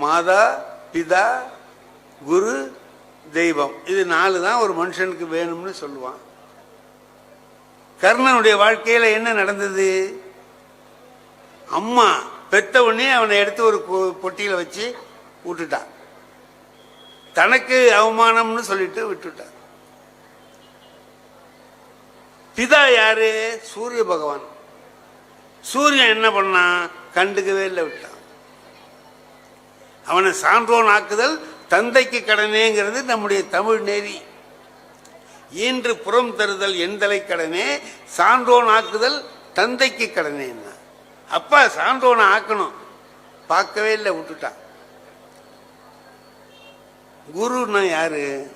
மாதா பிதா குரு தெய்வம். இது நாலு தான் ஒரு மனுஷனுக்கு வேணும்னு சொல்லுவான். கர்ணனுடைய வாழ்க்கையில என்ன நடந்தது? அம்மா பெத்த உடனே அவனை எடுத்து ஒரு பொ- பொட்டியில வச்சு விட்டுட்டான். தனக்கு அவமானம்னு சொல்லிட்டு விட்டுட்டான். பிதா யாரு? சூரிய பகவான். சூரியன் என்ன பண்ணான்? கண்டுக்கவே இல்லை விட்டான். அவனை சான்றோன் ஆக்குதல் தந்தைக்கு கடனேங்கிறது நம்முடைய தமிழ் நெறி. ஈன்று புறம் தருதல் எந்தலை கடனே சான்றோன் ஆக்குதல் தந்தைக்கு கடனேன்னா. அப்பா சான்றோனை ஆக்கணும். பார்க்கவே இல்லை விட்டுட்டான். குருன்னா யாரு?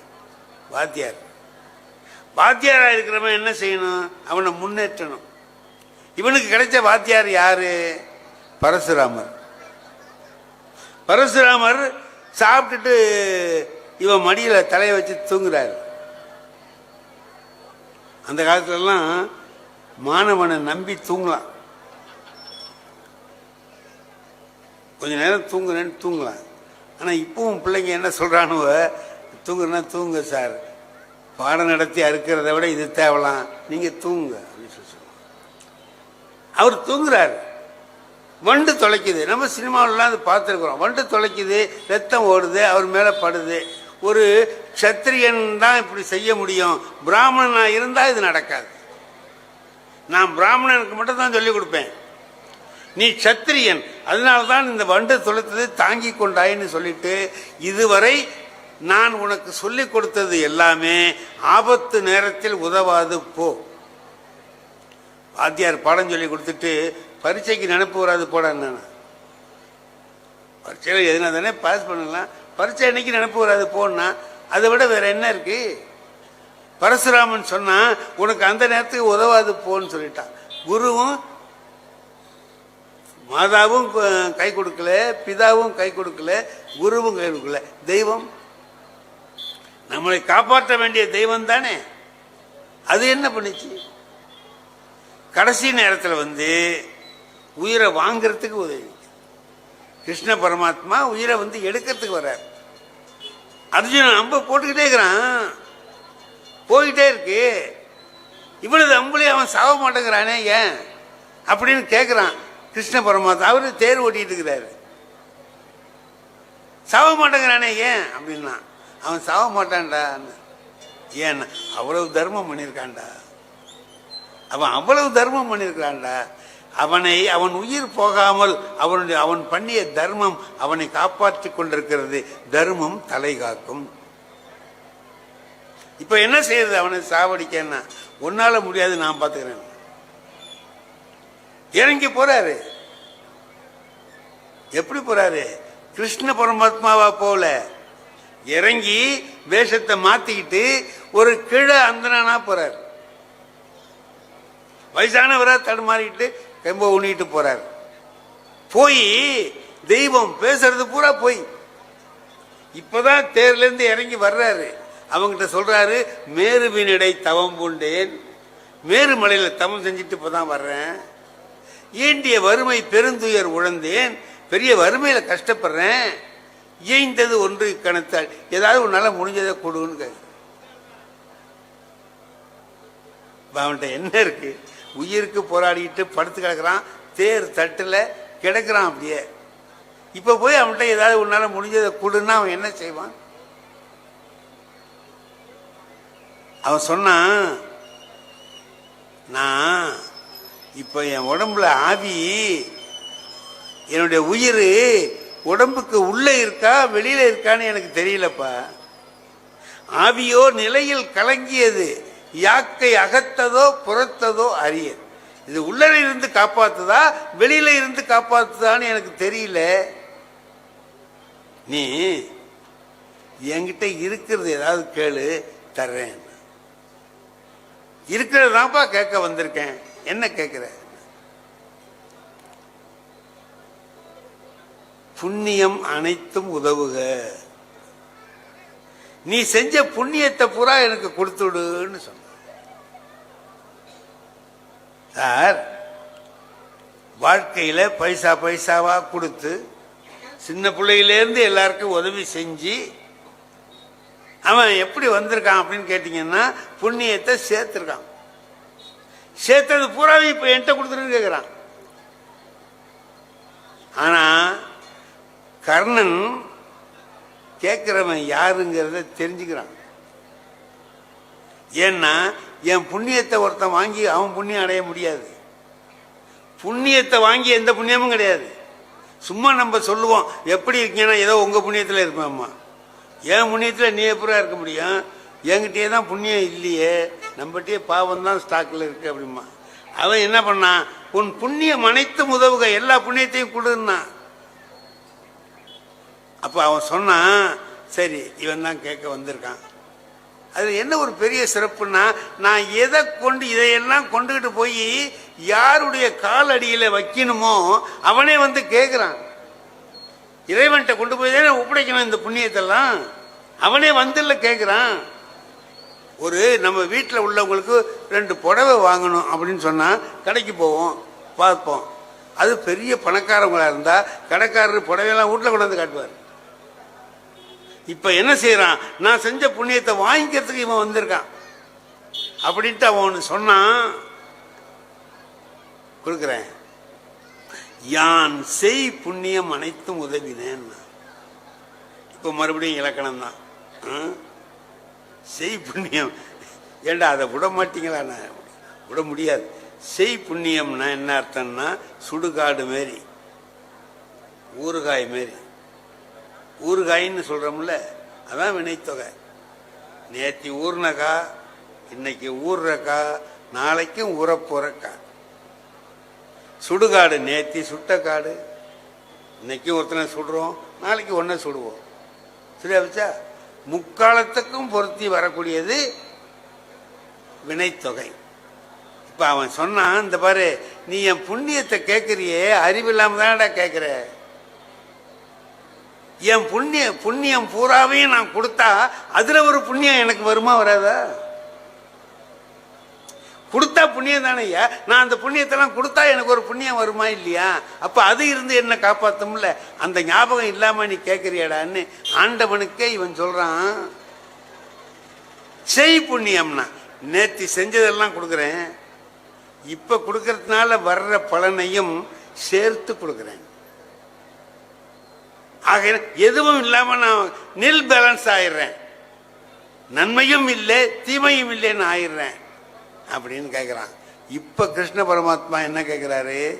வாத்தியார். வாத்தியாரா இருக்கிறவன் என்ன செய்யணும்? அவனை முன்னேற்றணும். இவனுக்கு கிடைச்ச வாத்தியார் யாரு? பரசுராமர். பரசுராமர் சாப்பிட்டுட்டு இவன் மடியில் தலையை வச்சு தூங்குறாரு. அந்த காலத்துலலாம் மாணவனை நம்பி தூங்கலாம். கொஞ்ச நேரம் தூங்குறேன்னு தூங்கலாம். ஆனால் இப்பவும் பிள்ளைங்க என்ன சொல்கிறானுவ தூங்குறேன்னா தூங்க சார். பாடம் நடத்தி அறுக்கிறத விட இது தேவலாம். நீங்கள் தூங்குங்க அப்படின்னு சொல்லி அவர் தூங்குறாரு. வண்டு தொலைக்குது. நம்ம சினிமாவிலலாம் அது பார்த்துருக்குறோம். வண்டு தொலைக்குது ரத்தம் ஓடுது அவர் மேலே படுது. ஒரு க்ஷத்திரியன் தான் இப்படி செய்ய முடியும். பிராமணனாக இருந்தால் இது நடக்காது. நான் பிராமணனுக்கு மட்டும் தான் சொல்லிக் கொடுப்பேன். நீ சத்திரியன் அதனால தான் இந்த வண்டு தொலைத்தது தாங்கி கொண்டாயின்னு சொல்லிட்டு இதுவரை நான் உனக்கு சொல்லிக் கொடுத்தது எல்லாமே ஆபத்து நேரத்தில் உதவாது போ. வாத்தியார் பாடம் சொல்லி கொடுத்துட்டு பரீட்சைக்கு நினைப்பு வராது போட பரீட்சையில் எதுனா தானே பாஸ் பண்ணலாம். பரீட்சை அன்னைக்கு நினைப்பு வராது போன்னா அதை விட வேற என்ன இருக்கு? பரசுராமன் சொன்னா உனக்கு அந்த நேரத்துக்கு உதவாது போன்னு சொல்லிட்டான். குருவும் மாதாவும் கை கொடுக்கல பிதாவும் கை கொடுக்கல குருவும் கை கொடுக்கல. தெய்வம் நம்மளை காப்பாற்ற வேண்டிய தெய்வம் தானே. அது என்ன பண்ணுச்சு? கடைசி நேரத்தில் வந்து உயிரை வாங்குறதுக்கு உதவி. கிருஷ்ண பரமாத்மா உயிரை வந்து எடுக்கிறதுக்கு வர்றார். அர்ஜுனன் அம்பை போட்டுக்கிட்டே இருக்கிறான். போயிட்டே இருக்கு. இவ்வளவு அம்புலையும் அவன் சாக மாட்டேங்கிறானே ஏன்? அப்படின்னு கேட்குறான் கிருஷ்ண பரமாத்மா. அவரு தேர் ஓட்டிட்டு இருக்கிறாரு. சாக மாட்டேங்கிறானே ஏன்? அப்படின்னா அவன் சாக மாட்டான்டா. ஏன்? அவ்வளவு தர்மம் பண்ணியிருக்கான்டா அவன் அவ்வளவு தர்மம் பண்ணியிருக்கிறான்டா அவனை அவன் உயிர் போகாமல் அவனுடைய அவன் பண்ணிய தர்மம் அவனை காப்பாற்றிக் கொண்டிருக்கிறது. தர்மம் தலை காக்கும். இப்ப என்ன செய்யறது அவனை சாவடிக்கன்னா? உன்னால முடியாது நான் பாத்துக்கிறேன். இறங்கி போறாரு. எப்படி போறாரு? கிருஷ்ண பரமாத்மாவா போல. இறங்கி வேஷத்தை மாத்திக்கிட்டு ஒரு கிழ அந்தனா போறாரு. வயசானவரா தடுமாறிக்கிட்டு ரொம்ப உண்ணிட்டு போறார். போய் தெய்வம் பேசுறது பூரா போய். இப்பதான் தேர்ல இருந்து இறங்கி வர்றாரு. அவங்கிட்ட சொல்றாரு மேருவினிடை தவம் பூண்டேன். மேருமலையில தவம் செஞ்சுட்டு இப்பதான் வர்றேன். ஏண்டிய வறுமை பெருந்துயர் உழந்தேன். பெரிய வறுமையில கஷ்டப்படுறேன். இயைந்தது ஒன்று கணத்தால் ஏதாவது உன்னால முடிஞ்சதை கொடுன்னு கேக்குறேன். அவன்கிட்ட என்ன இருக்கு? உயிருக்கு போராடிக்கிட்டு படுத்து கிடக்கிறான் தேர் தட்டில் கிடக்கிறான் அப்படியே. இப்போ போய் அவன்கிட்ட ஏதாவது உன்னால் முடிஞ்சதை கொடுன்னா அவன் என்ன செய்வான்? அவன் சொன்னான் நான் இப்போ என் உடம்புல ஆவி என்னுடைய உயிர் உடம்புக்கு உள்ளே இருக்கா வெளியில் இருக்கான்னு எனக்கு தெரியலப்பா. ஆவியோ நிலையில் கலங்கியது. யாக்கை அகத்ததோ புறத்ததோ அறிய இது உள்ளர இருந்து காப்பாத்துதா வெளியில இருந்து காப்பாத்துதான்னு எனக்கு தெரியல. நீ என்கிட்ட இருக்கிறது ஏதாவது கேளு தர்றேன். இருக்கிறதாப்பா கேட்க வந்திருக்கேன். என்ன கேட்கிற? புண்ணியம் அனைத்தும் உதவுக. நீ செஞ்ச புண்ணியத்தை பூரா எனக்கு கொடுத்துடுன்னு சொன்ன. சார் வாழ்க்கையில பைசா பைசாவா கொடுத்து சின்ன பிள்ளையிலேருந்து எல்லாருக்கும் உதவி செஞ்சு அவன் எப்படி வந்திருக்கான் அப்படின்னு கேட்டிங்கன்னா புண்ணியத்தை சேர்த்துருக்கான். சேர்த்தது பூராவே இப்போ என்கிட்ட கொடுத்துருன்னு கேட்குறான் ஆனால் கர்ணன் கேட்குறவன் யாருங்கிறத தெரிஞ்சுக்கிறான். ஏன்னா என் புண்ணியத்தை ஒருத்தன் வாங்கி அவன் புண்ணியம் அடைய முடியாது. புண்ணியத்தை வாங்கி எந்த புண்ணியமும் கிடையாது. சும்மா நம்ம சொல்லுவோம் எப்படி இருக்கீங்கன்னா ஏதோ உங்கள் புண்ணியத்தில் இருப்பேம்மா. என் புண்ணியத்தில் நீ எப்படா இருக்க முடியும். என்கிட்டயே தான் புண்ணியம் இல்லையே. நம்மகிட்டயே பாவம் தான் ஸ்டாக்கில் இருக்கு அப்படிமா அவன் என்ன பண்ணான் உன் புண்ணியம் அனைத்தும் உதவுக எல்லா புண்ணியத்தையும் கொடுன்னான் அப்போ அவன் சொன்னான் சரி இவன் தான் கேட்க வந்திருக்கான். அதில் என்ன ஒரு பெரிய சிறப்புன்னா நான் எதை கொண்டு இதையெல்லாம் கொண்டுகிட்டு போய் யாருடைய காலடியில் வைக்கணுமோ அவனே வந்து கேட்குறான் இறைவன்கிட்ட கொண்டு போய் தானே ஒப்படைக்கணும் இந்த புண்ணியத்தெல்லாம்? அவனே வந்துல்ல கேட்குறான் ஒரு நம்ம வீட்டில் உள்ளவங்களுக்கு ரெண்டு புடவை வாங்கணும் அப்படின்னு சொன்னால் கடைக்கு போவோம் பார்ப்போம். அது பெரிய பணக்காரவங்களாக இருந்தால் கடைக்காரர் புடவையெல்லாம் வீட்டில் கொண்டு வந்து காட்டுவார். இப்போ என்ன செய்கிறான் நான் செஞ்ச புண்ணியத்தை வாங்கிக்கிறதுக்கு இவன் வந்திருக்கான். அப்படின்ட்டு அவன் ஒன்று சொன்னான். கொடுக்குறேன். யான் செய் புண்ணியம் அனைத்தும் உதவினேன். இப்போ மறுபடியும் இலக்கணம் தான். செய் புண்ணியம். ஏண்டா அதை விட மாட்டீங்களா? நான் விட முடியாது. செய் புண்ணியம்னா என்ன அர்த்தம்னா சுடுகாடு மாரி ஊறுகாய் மாரி. ஊறுகாயின்னு சொல்கிறோம்ல அதான் வினைத்தொகை. நேத்தி ஊர்னக்கா இன்னைக்கு ஊர்றக்கா நாளைக்கும் ஊறப்போறக்கா. சுடுகாடு நேத்தி சுட்ட காடு இன்னைக்கு ஒருத்தனை சுடுறோம் நாளைக்கு ஒன்றை சுடுவோம். சரியா வச்சா முக்காலத்துக்கும் பொருத்தி வரக்கூடியது வினைத்தொகை. இப்போ அவன் சொன்னான் இந்த பாரு நீ என் புண்ணியத்தை கேட்குறியே அறிவில்லாமல் தானடா கேட்குற என் புண்ணிய புண்ணியம் பூராவையும் நான் கொடுத்தா அதுல ஒரு புண்ணியம் எனக்கு வருமா வராதா? கொடுத்தா புண்ணியம் தானேயா நான் அந்த புண்ணியத்தெல்லாம் கொடுத்தா எனக்கு ஒரு புண்ணியம் வருமா இல்லையா? அப்ப அது இருந்து என்ன காப்பாத்தும்ல. அந்த ஞாபகம் இல்லாம நீ கேட்கறியாடான்னு ஆண்டவனுக்கே இவன் சொல்றான். செய் புண்ணியம்னா நேத்தி செஞ்சதெல்லாம் கொடுக்குறேன். இப்ப கொடுக்கறதுனால வர்ற பலனையும் சேர்த்து கொடுக்குறேன். ஆக எதுவும் இல்லாம நான் நில் பேலன்ஸ் ஆயிடுறேன். நன்மையும் இல்லை தீமையும் இல்லைன்னு ஆயிடுறேன். அப்படின்னு கேட்குறான் இப்ப கிருஷ்ண பரமாத்மா என்ன கேட்குறாரு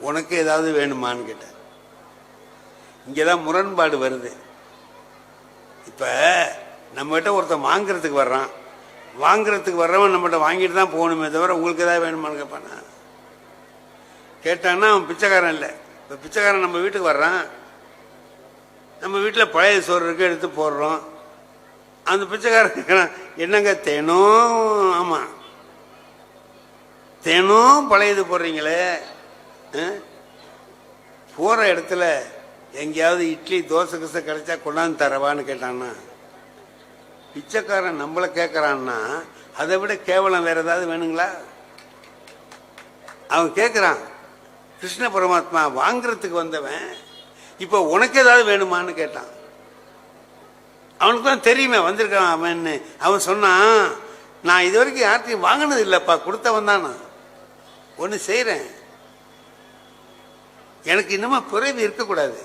உனக்கு ஏதாவது வேணுமான்னு கேட்டார் இங்கதான் முரண்பாடு வருது. இப்ப நம்மகிட்ட ஒருத்தன் வாங்குறதுக்கு வர்றான். வாங்குறதுக்கு வர்றவன் நம்மகிட்ட வாங்கிட்டு தான் போகணுமே தவிர உங்களுக்கு ஏதாவது வேணுமான்னு கேட்பானா கேட்டான்னா அவன் பிச்சைக்காரன் இல்லை. இப்போ பிச்சைக்காரன் நம்ம வீட்டுக்கு வர்றான். நம்ம வீட்டில் பழைய சோறு இருக்கு எடுத்து போடுறோம். அந்த பிச்சைக்காரன் என்னங்க தேனும் ஆமாம் தேனும் பழையது போடுறீங்களே? போகிற இடத்துல எங்கேயாவது இட்லி தோசை கிசை கிடைச்சா கொண்டாந்து தரவான்னு கேட்டான்னா பிச்சைக்காரன் நம்மளை கேட்குறான்னா அதை விட கேவலம் வேற ஏதாவது வேணுங்களா? அவன் கேட்குறான் கிருஷ்ண பரமாத்மா வாங்குறதுக்கு வந்தவன் இப்போ உனக்கு ஏதாவது வேணுமான்னு கேட்டான். அவனுக்கு தான் தெரியுமே வந்திருக்கான் அவன் அவன் சொன்னான் நான் இது வரைக்கும் யார்த்தையும் வாங்கினது இல்லைப்பா கொடுத்தவன் தான் நான். ஒன்று செய்கிறேன் எனக்கு இன்னமும் பிறவி இருக்கக்கூடாது.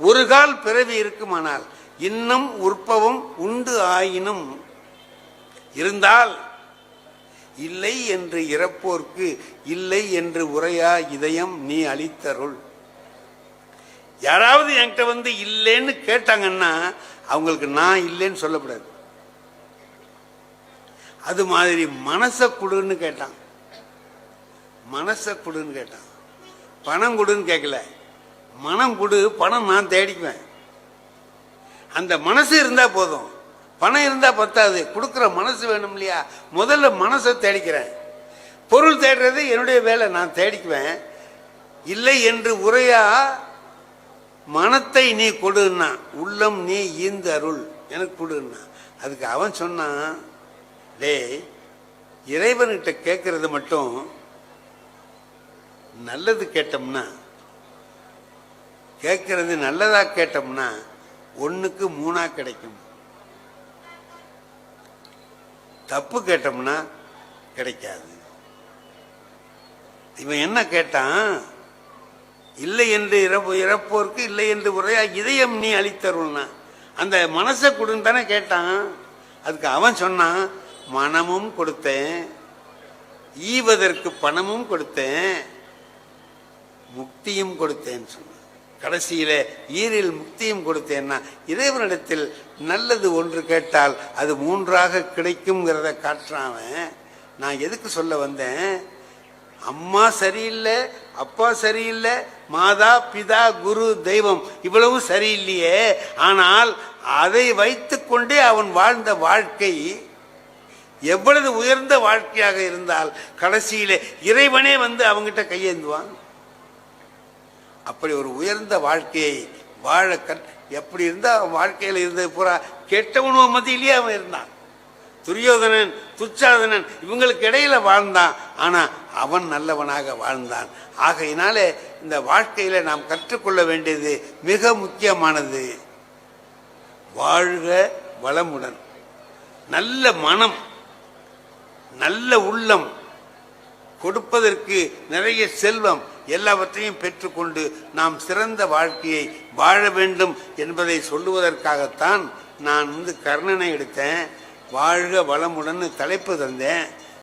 ஒரு கால் பிறவி இருக்குமானால் இன்னும் உற்பவம் உண்டு ஆயினும் இருந்தால் இல்லை என்று இறப்போர்க்கு இல்லை என்று உரையா இதயம் நீ அளித்தருள். யாராவது என்கிட்ட வந்து இல்லைன்னு கேட்டாங்கன்னா அவங்களுக்கு நான் இல்லைன்னு சொல்லக்கூடாது. அது மாதிரி மனசை கொடுன்னு கேட்டான். மனசை கொடுன்னு கேட்டான். பணம் கொடுன்னு கேட்கல. மனம் கொடு பணம் நான் தேடிக்குவேன். அந்த மனசு இருந்தா போதும். பணம் இருந்தா பத்தாது. கொடுக்குற மனசு வேணும் இல்லையா? முதல்ல மனசை தேடிக்கிறேன். பொருள் தேடுறது என்னுடைய வேலை நான் தேடிக்குவேன். இல்லை என்று உரையா மனத்தை நீ கொடுன்னா உள்ளம் நீ ஈந்த அருள் எனக்கு கொடுன்னா. அதுக்கு அவன் சொன்னான் டே இறைவன்கிட்ட கேட்கறது மட்டும் நல்லது கேட்டோம்னா கேட்கறது நல்லதா கேட்டோம்னா ஒன்றுக்கு மூணா கிடைக்கும். தப்பு கேட்டோம்னா கிடைக்காது. இவன் என்ன கேட்டான்? இல்லை என்று இறப்பு இறப்போருக்கு இல்லை என்று உரையா இதயம் நீ அளித்தருள்னா அந்த மனசை கொடுன்னு தானே கேட்டான். அதுக்கு அவன் சொன்னான் மனமும் கொடுத்தேன் ஈவதற்கு பணமும் கொடுத்தேன் முக்தியும் கொடுத்தேன்னு சொன்னான். கடைசியில ஈரில் முக்தியும் கொடுத்தேன்னா இறைவனிடத்தில் நல்லது ஒன்று கேட்டால் அது மூன்றாக கிடைக்குங்கிறத காட்டுறான் அவன். நான் எதுக்கு சொல்ல வந்தேன்? அம்மா சரியில்லை அப்பா சரியில்லை மாதா பிதா குரு தெய்வம் இவ்வளவும் சரியில்லையே. ஆனால் அதை வைத்துக்கொண்டே அவன் வாழ்ந்த வாழ்க்கை எவ்வளவு உயர்ந்த வாழ்க்கையாக இருந்தால் கடைசியிலே இறைவனே வந்து அவங்கிட்ட கையேந்துவான். அப்படி ஒரு உயர்ந்த வாழ்க்கையை வாழ கண் எப்படி இருந்தா அவன் வாழ்க்கையில் இருந்தது பூரா கெட்டவனும் மத்தியிலேயே அவன் இருந்தான். துரியோதனன் துச்சாதனன் இவங்களுக்கு இடையில வாழ்ந்தான். ஆனா அவன் நல்லவனாக வாழ்ந்தான். ஆகையினாலே இந்த வாழ்க்கையில நாம் கற்றுக்கொள்ள வேண்டியது மிக முக்கியமானது. வாழ்க வளமுடன். நல்ல மனம் நல்ல உள்ளம் கொடுப்பதற்கு நிறைய செல்வம் எல்லாவற்றையும் பெற்றுக்கொண்டு நாம் சிறந்த வாழ்க்கையை வாழ வேண்டும் என்பதை சொல்லுவதற்காகத்தான் நான் வந்து கர்ணனை எடுத்தேன். வாழ்க வளமுடன் தலைப்பு தந்தேன்.